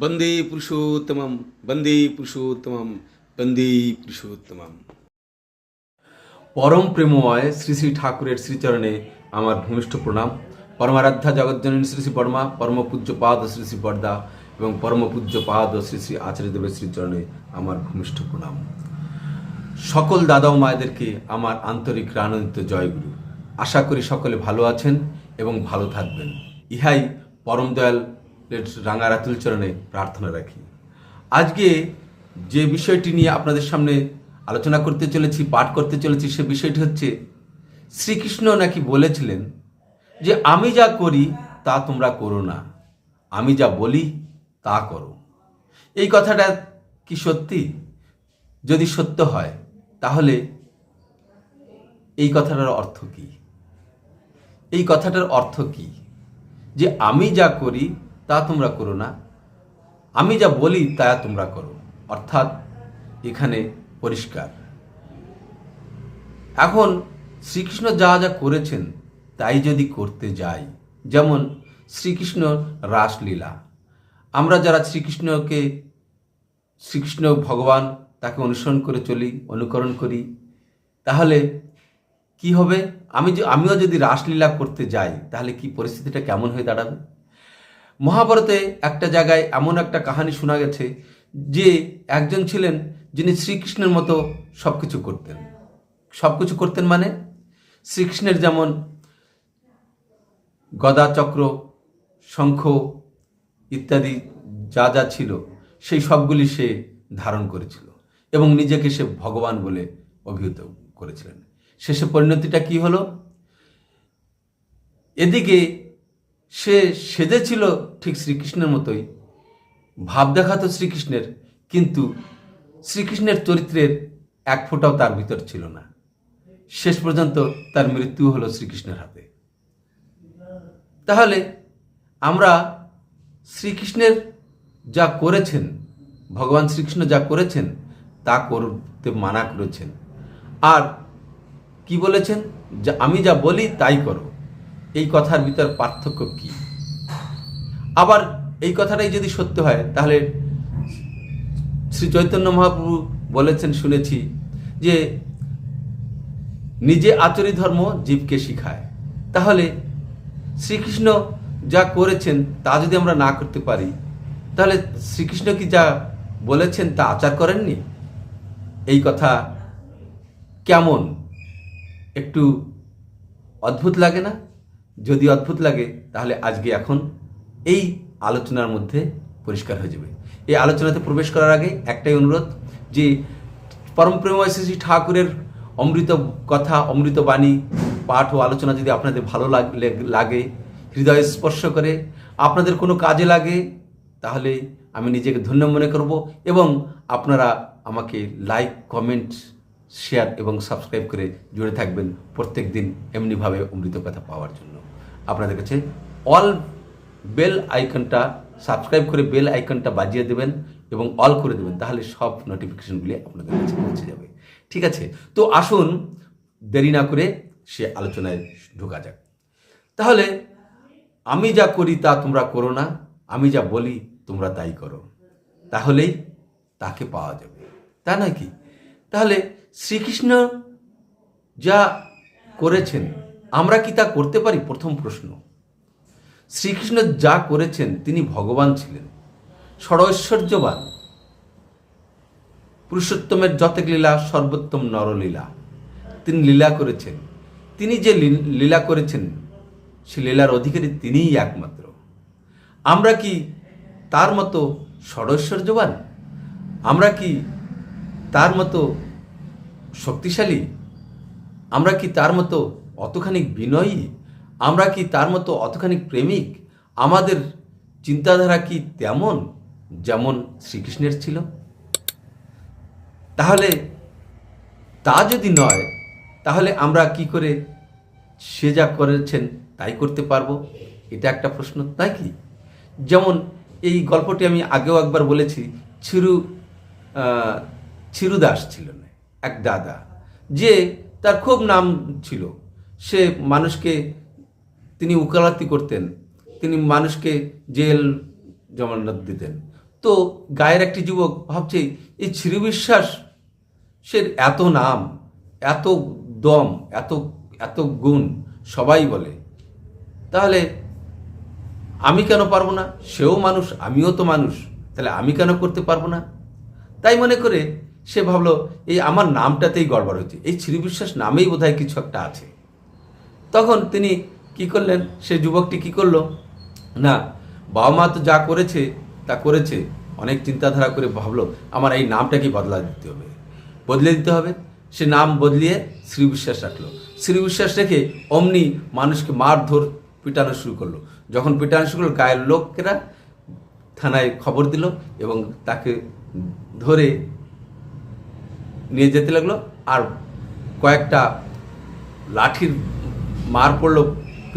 বন্দে পুরুষোত্তমম বন্দে পুরুষোত্তমম বন্দে পুরুষোত্তমম। পরম প্রেমময় শ্রী শ্রী ঠাকুরের শ্রীচরণে আমার ভূমিষ্ঠ প্রণাম। পরমারাধ্যা জগজ্জননী শ্রী শ্রী বর্মা পরম পূজ্য পাদ শ্রী শ্রী বর্দা এবং পরম পূজ্য পাদ শ্রী শ্রী আচার্যদেবের শ্রীচরণে আমার ভূমিষ্ঠ প্রণাম। সকল দাদা ও মায়েদেরকে আমার আন্তরিক রানন্দিত জয়গুরু। আশা করি সকলে ভালো আছেন এবং ভালো থাকবেন। ইহাই পরম দয়াল রাঙা রাতুল চরণে প্রার্থনা রাখি। আজকে যে বিষয়টি নিয়ে আপনাদের সামনে আলোচনা করতে চলেছি, পাঠ করতে চলেছি, সে বিষয়টি হচ্ছে, শ্রীকৃষ্ণ নাকি বলেছিলেন যে, আমি যা করি, তা তোমরা করো না। আমি যা বলি, তা করো। এই কথাটা কি সত্যি? যদি সত্য হয়, তাহলে এই কথাটার অর্থ কি? এই কথাটার অর্থ কি? যে, আমি যা করি তা তোমরা করো না। আমি যা বলি, তা তোমরা করো। অর্থাৎ, এখানে পরিষ্কার। এখন, শ্রীকৃষ্ণ যা যা করেছেন, তাই যদি করতে যাই, যেমন শ্রীকৃষ্ণ রাসলীলা। আমরা যারা শ্রীকৃষ্ণকে, শ্রীকৃষ্ণ ভগবান তাকে অনুসরণ করে চলি, অনুকরণ করি, তাহলে কি হবে? আমি আমিও যদি রাসলীলা করতে যাই, তাহলে কি পরিস্থিতিটা কেমন হয়ে দাঁড়াবে? মহাভারতে একটা জায়গায় এমন একটা কাহানি শোনা গেছে যে একজন ছিলেন যিনি শ্রীকৃষ্ণের মতো সব কিছু করতেন। সব কিছু করতেন মানে? শ্রীকৃষ্ণের যেমন গদা চক্র, শঙ্খ ইত্যাদি যা যা ছিল, সেই সবগুলি সে ধারণ করেছিল এবং নিজেকে সে ভগবান বলে অভিহিত করেছিলেন। শেষে পরিণতিটা কি হলো? এদিকে সে সেজেছিল ঠিক শ্রীকৃষ্ণের মতোই। ভাব দেখাতো শ্রীকৃষ্ণের, কিন্তু শ্রীকৃষ্ণের চরিত্রের এক ফোঁটাও তার ভিতর ছিল না। শেষ পর্যন্ত তার মৃত্যু হলো শ্রীকৃষ্ণের হাতে। তাহলে আমরা শ্রীকৃষ্ণের যা করেছেন, ভগবান শ্রীকৃষ্ণ যা করেছেন, তা করতে মানা করেছেন। আর কি বলেছেন? যে আমি যা বলি তাই করো। এই কথার ভিতর পার্থক্য কি? আবার এই কথাটাই যদি সত্য হয়, তাহলে শ্রী চৈতন্য মহাপ্রভু বলেছেন, শুনেছি যে নিজে আচরি ধর্ম জীবকে শিখায়। তাহলে শ্রীকৃষ্ণ যা করেছেন, তা যদি আমরা না করতে পারি, তাহলে শ্রীকৃষ্ণ কি যা বলেছেন, তা আচার করেননি? এই কথা কেমন? একটু অদ্ভুত লাগে না? যদি অদ্ভুত লাগে, তাহলে আজকে এখন এই আলোচনার মধ্যে পরিষ্কার হয়ে যাবে। এই আলোচনাতে প্রবেশ করার আগে একটাই অনুরোধ যে পরম প্রেমময় শ্রী ঠাকুরের অমৃত কথা, অমৃত বাণী, পাঠ ও আলোচনা যদি আপনাদের ভালো লাগে, হৃদয় স্পর্শ করে, আপনাদের কোনো কাজে লাগে, তাহলে আমি নিজেকে ধন্য মনে করব এবং আপনারা আমাকে লাইক, কমেন্ট, শেয়ার এবং সাবস্ক্রাইব করে জুড়ে থাকবেন প্রত্যেক দিন এমনিভাবে অমৃত কথা পাওয়ার জন্য। আপনাদের কাছে অল বেল আইকনটা, সাবস্ক্রাইব করে বেল আইকনটা বাজিয়ে দেবেন এবং অল করে দেবেন, তাহলে সব নোটিফিকেশনগুলি আপনাদের কাছে পৌঁছে যাবে। ঠিক আছে? তো আসুন, দেরি না করে সে আলোচনায় ঢোকা যাক। তাহলে, আমি যা করি তা তোমরা করো না, আমি যা বলি তোমরা তাই করো। তাহলেই তাকে পাওয়া যাবে। তা নয় কি? তাহলে শ্রীকৃষ্ণ যা করেছেন, আমরা কি তা করতে পারি? প্রথম প্রশ্ন। শ্রীকৃষ্ণ যা করেছেন তিনি ভগবান ছিলেন। ষড়ৈশ্বর্যবান পুরুষোত্তমের যতেক লীলা, সর্বোত্তম নরলীলা। তিনি লীলা করেছেন। তিনি যে লীলা করেছেন, সে লীলার অধিকারী তিনিই একমাত্র। আমরা কি তার মতো ষড়ৈশ্বর্যবান আমরা কি তার মতো শক্তিশালী? আমরা কি তার মতো অতখানি বিনয়ী? আমরা কি তার মতো অতখানি প্রেমিক? আমাদের চিন্তাধারা কি তেমন যেমন শ্রীকৃষ্ণের ছিল? তাহলে তা যদি নয়, তাহলে আমরা কি করে সে যা করেছেন তাই করতে পারব? এটা একটা প্রশ্ন, তাই কি? যেমন এই গল্পটি আমি আগেও একবার বলেছি, ছিরু ছিরুদাস ছিলেন, এক দাদা। যে তার খুব নাম ছিল। সে মানুষকে তিনি উকালাতি করতেন। তিনি মানুষকে জেল জমানত দিতেন। তো গায়ের একটি যুবক ভাবছে, এই শ্রী বিশ্বাস সে এত নাম, এত দম, এত এত গুণ সবাই বলে। তাহলে আমি কেন পারব না? সেও মানুষ, আমিও তো মানুষ, তাহলে আমি কেন করতে পারব না? তাই মনে করে সে ভাবলো, এই আমার নামটাতেই গড়বড় হচ্ছে, এই শ্রী বিশ্বাস নামেই বোধহয় কিছু একটা আছে। তখন তিনি কি করলেন? সে যুবকটি কি করল? না বাবা মা তো যা করেছে, তা করেছে। অনেক চিন্তাধারা করে ভাবলো, আমার এই নামটা কি বদলা দিতে হবে? বদলে দিতে হবে? সে নাম বদলিয়ে শ্রী বিশ্বাস রাখল। শ্রী বিশ্বাস রেখে অমনি মানুষকে মারধর, পিটানো শুরু করল। যখন পিটানো শুরু করল, গায়ের লোকেরা থানায় খবর দিল এবং তাকে ধরে নিয়ে যেতে লাগল। আর কয়েকটা লাঠির মার পড়ল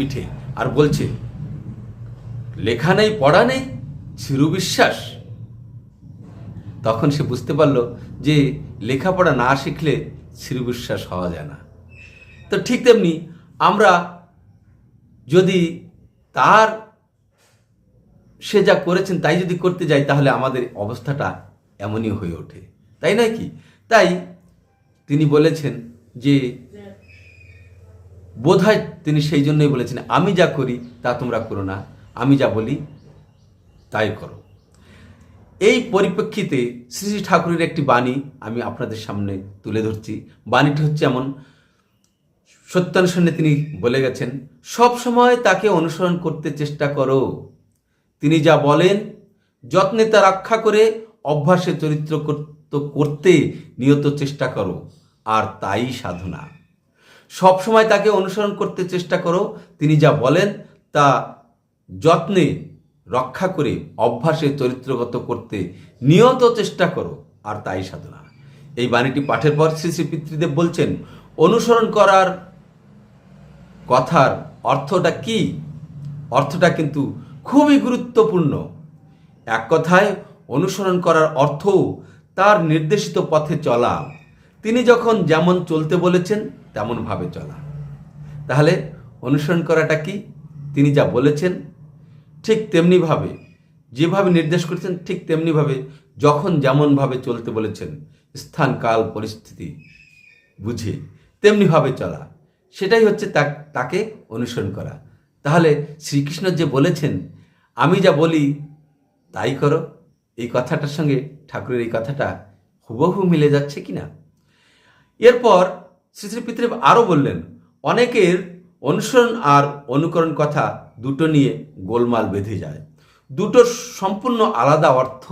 পিঠে আর বলছে, লেখা নেই, পড়া নেই চিরু বিশ্বাস। তখন সে বুঝতে পারল যে লেখাপড়া না শিখলে চিরু বিশ্বাস হওয়া যায় না। তো ঠিক তেমনি আমরা যদি তার, সে যা করেছেন তাই যদি করতে যাই, তাহলে আমাদের অবস্থাটা এমনই হয়ে ওঠে। তাই নয় কি? তাই তিনি বলেছেন যে বোধহয় তিনি সেই জন্যই বলেছেন, আমি যা করি, তা তোমরা করো না। আমি যা বলি, তাই করো। এই পরিপ্রেক্ষিতে শ্রী শ্রী ঠাকুরের একটি বাণী আমি আপনাদের সামনে তুলে ধরছি। বাণীটি হচ্ছে এমন। সত্যানুসন্নে তিনি বলে গেছেন, সব সময় তাকে অনুসরণ করতে চেষ্টা করো। তিনি যা বলেন, যত্নে তা রক্ষা করে অভ্যাসে চরিত্র কর- করতে নিয়ত চেষ্টা করো। আর তাই সাধনা। সব সময় তাকে অনুসরণ করতে চেষ্টা করো। তিনি যা বলেন তা যত্নে রক্ষা করে অভ্যাসে চরিত্রগত করতে নিয়ত চেষ্টা করো, আর তাই সাধনা। এই বাণীটি পাঠের পর শ্রী শ্রী পিতৃদেব বলছেন, অনুসরণ করার কথার অর্থটা কি? অর্থটা কিন্তু খুবই গুরুত্বপূর্ণ। এক কথায়, অনুসরণ করার অর্থ তার নির্দেশিত পথে চলা। তিনি যখন যেমন চলতে বলেছেন তেমনভাবে চলা। তাহলে অনুসরণ করাটা কি? তিনি যা বলেছেন, ঠিক তেমনিভাবে, যেভাবে নির্দেশ করেছেন, ঠিক তেমনিভাবে, যখন যেমনভাবে চলতে বলেছেন, স্থান, কাল, পরিস্থিতি বুঝে তেমনিভাবে চলা। সেটাই হচ্ছে তাকে অনুসরণ করা। তাহলে শ্রীকৃষ্ণ যে বলেছেন, আমি যা বলি তাই করো। এই কথাটার সঙ্গে ঠাকুরের এই কথাটা হুবহু মিলে যাচ্ছে কিনা? এরপর শ্রী শ্রী পিতৃদেব আরও বললেন, অনেকের অনুসরণ আর অনুকরণ কথা দুটো নিয়ে গোলমাল বেঁধে যায়। দুটো সম্পূর্ণ আলাদা অর্থ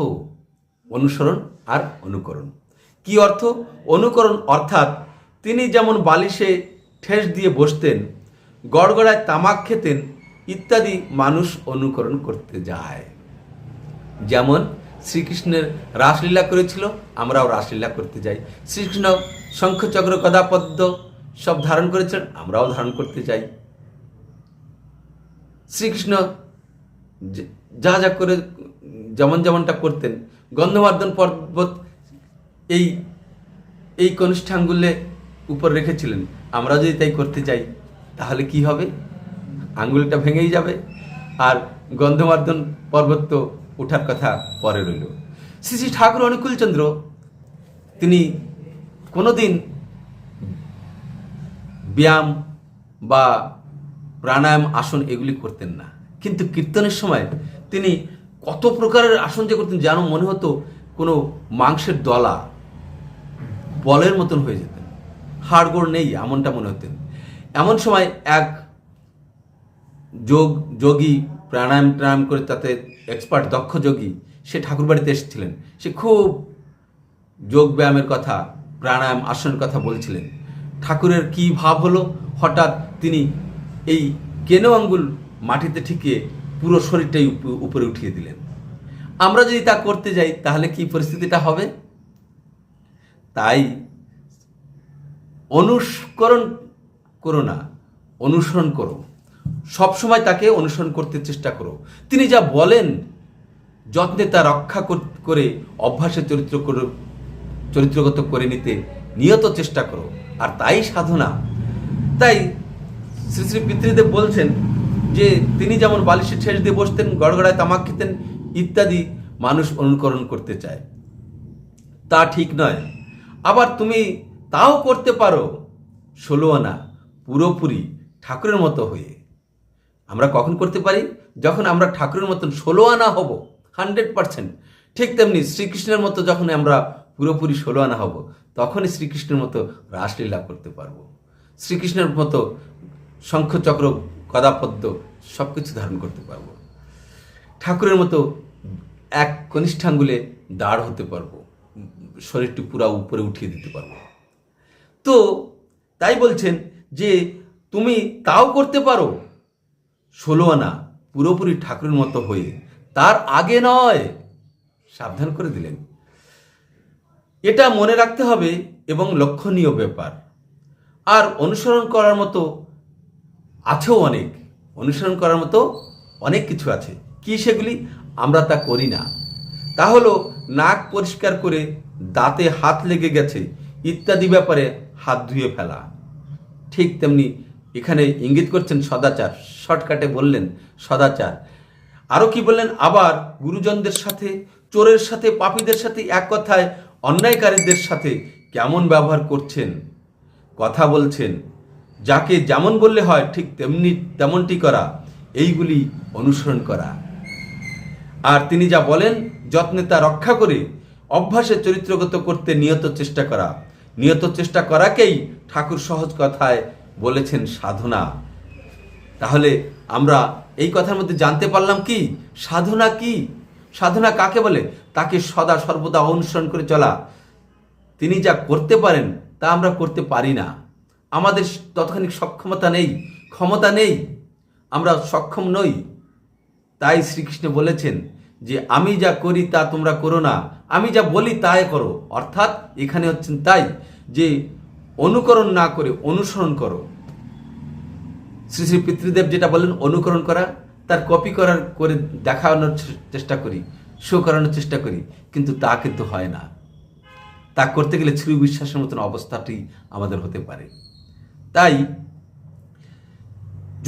অনুসরণ আর অনুকরণ। কি অর্থ? অনুকরণ অর্থাৎ তিনি যেমন বালিশে ঠেস দিয়ে বসতেন, গড়গড়ায় তামাক খেতেন ইত্যাদি মানুষ অনুকরণ করতে যায়। যেমন শ্রীকৃষ্ণের রাসলীলা করেছিল, আমরাও রাসলীলা করতে যাই। শ্রীকৃষ্ণ শঙ্খচক্র গদাপদ্ম সব ধারণ করেছেন, আমরাও ধারণ করতে চাই শ্রীকৃষ্ণ যা যা করে, যেমন যেমনটা করতেন। গন্ধমার্দন পর্বত এই এই কনিষ্ঠাঙ্গুলে উপর রেখেছিলেন। আমরা যদি তাই করতে চাই তাহলে কি হবে? আঙ্গুলটা ভেঙেই যাবে। আর গন্ধমার্দন পর্বত তো ওঠার কথা পরে রইল। শ্রী শ্রী ঠাকুর অনুকূলচন্দ্র তিনি কোনোদিন ব্যায়াম বা প্রাণায়াম আসন এগুলি করতেন না। কিন্তু কীর্তনের সময় তিনি কত প্রকারের আসন যে করতেন যেন মনে হতো কোনো মাংসের দলা বলের মতন হয়ে যেতেন। হাড়গোড় নেই এমনটা মনে হতেন। এমন সময় এক যোগ যোগী প্রাণায়াম প্রাণায়াম করে তাতে এক্সপার্ট দক্ষ যোগী, সে ঠাকুর বাড়িতে এসেছিলেন। সে খুব যোগ ব্যায়ামের কথা, প্রাণায়াম আসনের কথা বলছিলেন। ঠাকুরের কি ভাব হলো? হঠাৎ তিনি এই কেনো আঙ্গুল মাটিতে ঠিকিয়ে পুরো শরীরটাই উপ- উপরে উঠিয়ে দিলেন। আমরা যদি তা করতে যাই, তাহলে কি পরিস্থিতিটা হবে? তাই অনুকরণ করো না, অনুসরণ করো। সবসময় তাকে অনুসরণ করতে চেষ্টা করো। তিনি যা বলেন, যত্নে তা রক্ষা করে অভ্যাসে চরিত্র করো, চরিত্রগত করে নিতে নিয়ত চেষ্টা করো। আর তাই সাধনা। তাই শ্রী শ্রী পিতৃদেব বলছেন যে, তিনি যেমন বালিশে ঠেস দিয়ে বসতেন, গড়গড়ায় তামাক খেতেন, ইত্যাদি মানুষ অনুকরণ করতে চায়। তা ঠিক নয়। আবার তুমি তাও করতে পারো ষোলো আনা পুরোপুরি ঠাকুরের মতো হয়ে। আমরা কখন করতে পারি? যখন আমরা ঠাকুরের মতন ষোলো আনা হব, হান্ড্রেড পার্সেন্ট। ঠিক তেমনি শ্রীকৃষ্ণের মতো যখন আমরা পুরোপুরি ষোলো আনা হব, তখনই শ্রীকৃষ্ণের মতো রাসলীলা করতে পারব। শ্রীকৃষ্ণের মতো শঙ্খচক্র, গদাপদ্ম সব কিছু ধারণ করতে পারব। ঠাকুরের মতো এক কনিষ্ঠাঙ্গুলে দাঁড় হতে পারব, শরীরটি পুরা উপরে উঠিয়ে দিতে পারব। তো তাই বলছেন যে, তুমি তাও করতে পারো ষোলো আনা পুরোপুরি ঠাকুরের মতো হয়ে, তার আগে নয়। সাবধান করে দিলেন। এটা মনে রাখতে হবে এবং লক্ষণীয় ব্যাপার। আর অনুসরণ করার মতো আছেও অনেক। অনুসরণ করার মতো অনেক কিছু আছে। কি সেগুলি? আমরা তা করি না। তা হলো, নাক পরিষ্কার করে দাঁতে হাত লেগে গেছে ইত্যাদি ব্যাপারে হাত ধুয়ে ফেলা। ঠিক তেমনি এখানে ইঙ্গিত করছেন সদাচার, শর্টকাটে বললেন সদাচার। আরও কি বললেন? আবার গুরুজনদের সাথে, চোরের সাথে, পাপীদের সাথে এক কথায়, অন্যায়কারীদের সাথে কেমন ব্যবহার করছেন? কথা বলছেন, যাকে যেমন বললে হয় ঠিক তেমনি তেমনটি করা, এইগুলি অনুসরণ করা। আর তিনি যা বলেন, যত্নে তা রক্ষা করে অভ্যাসে চরিত্রগত করতে নিয়ত চেষ্টা করা। নিয়ত চেষ্টা করাকেই ঠাকুর সহজ কথায় বলেছেন সাধনা। তাহলে আমরা এই কথার মধ্যে জানতে পারলাম কি? সাধনা কি? সাধনা কাকে বলে? তাকে সদা সর্বদা অনুসরণ করে চলা। তিনি যা করতে পারেন, তা আমরা করতে পারি না। আমাদের ততখানি সক্ষমতা নেই, ক্ষমতা নেই। আমরা সক্ষম নই। তাই শ্রীকৃষ্ণ বলেছেন যে, আমি যা করি, তা তোমরা করো না। আমি যা বলি, তাই করো। অর্থাৎ এখানে হচ্ছেন তাই যে অনুকরণ না করে অনুসরণ করো। শ্রী শ্রী পিতৃদেব যেটা বলেন অনুকরণ করা, তার কপি করার করে দেখানোর চেষ্টা করি শো করানোর চেষ্টা করি, কিন্তু তা কিন্তু হয় না। তা করতে গেলে শ্রী বিশ্বাসের মতন অবস্থাটি আমাদের হতে পারে। তাই,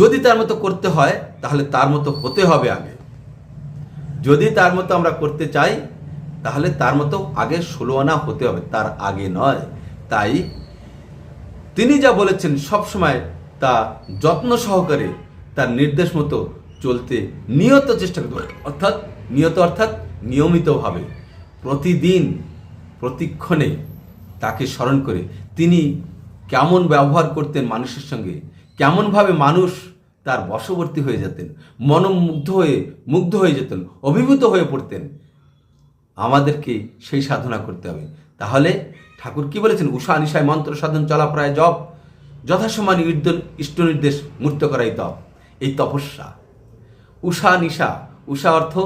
যদি তার মতো করতে হয়, তাহলে তার মতো হতে হবে আগে। যদি তার মতো আমরা করতে চাই, তাহলে তার মতো আগে ষোলো আনা হতে হবে, তার আগে নয়। তাই তিনি যা বলেছেন সব সময় তা যত্ন সহকারে, তার নির্দেশ মতো চলতে নিয়ত চেষ্টা করতে অর্থাৎ নিয়ত অর্থাৎ নিয়মিতভাবে প্রতিদিন, প্রতিক্ষণে তাকে স্মরণ করে তিনি কেমন ব্যবহার করতেন মানুষের সঙ্গে, কেমনভাবে মানুষ তার বশবর্তী হয়ে যেতেন, মনোমুগ্ধ হয়ে, মুগ্ধ হয়ে যেতেন, অভিভূত হয়ে পড়তেন, আমাদেরকে সেই সাধনা করতে হবে। তাহলে ঠাকুর কি বলেছেন? উষা নিশায় মন্ত্র সাধন চলা প্রায় জপ, যথাসময় নির্দ- ইষ্ট নির্দেশ মূর্ত করাই তপ। এই তপস্যা। উষা নিশা, উষা অর্থ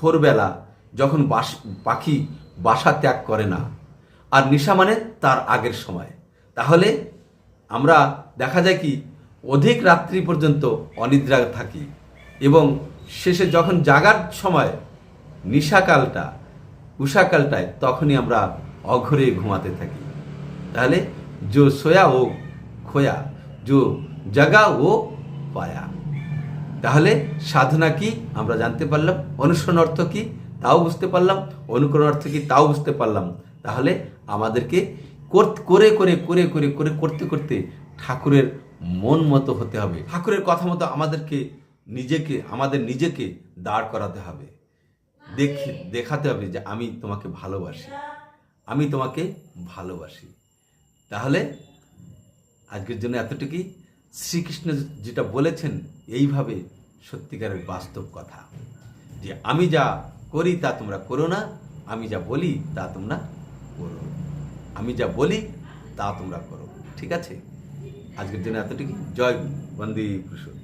ভোরবেলা যখন বাস, পাখি বাসা ত্যাগ করে না। আর নিশা মানে তার আগের সময়। তাহলে আমরা দেখা যায় কি, অধিক রাত্রি পর্যন্ত অনিদ্রা থাকি এবং শেষে যখন জাগার সময়, নিশাকালটা, উষাকালটায় তখনই আমরা অঘরে ঘুমাতে থাকি। তাহলে জো সোয়া ও খোয়া, জো জাগা ও পায়া। তাহলে সাধনা কি? আমরা জানতে পারলাম। অনুসরণ অর্থ কি? তাও বুঝতে পারলাম। অনুকরণ অর্থ কি? তাও বুঝতে পারলাম। তাহলে আমাদেরকে করে করে করে করে করে করতে করতে ঠাকুরের মন মতো হতে হবে। ঠাকুরের কথা মতো আমাদেরকে নিজেকে, আমাদের নিজেকে দাঁড় করাতে হবে। দেখে, দেখাতে হবে যে আমি তোমাকে ভালোবাসি। আমি তোমাকে ভালোবাসি। তাহলে আজকের জন্য এতটুকুই শ্রীকৃষ্ণ যেটা বলেছেন, এইভাবে সত্যিকারের বাস্তব কথা। যে আমি যা করি তা তোমরা করো না, আমি যা বলি তা তোমরা করো। আমি যা বলি তা তোমরা করো। ঠিক আছে? আজকের জন্য এতটুকুই জয় বন্দে পুরুষোত্তম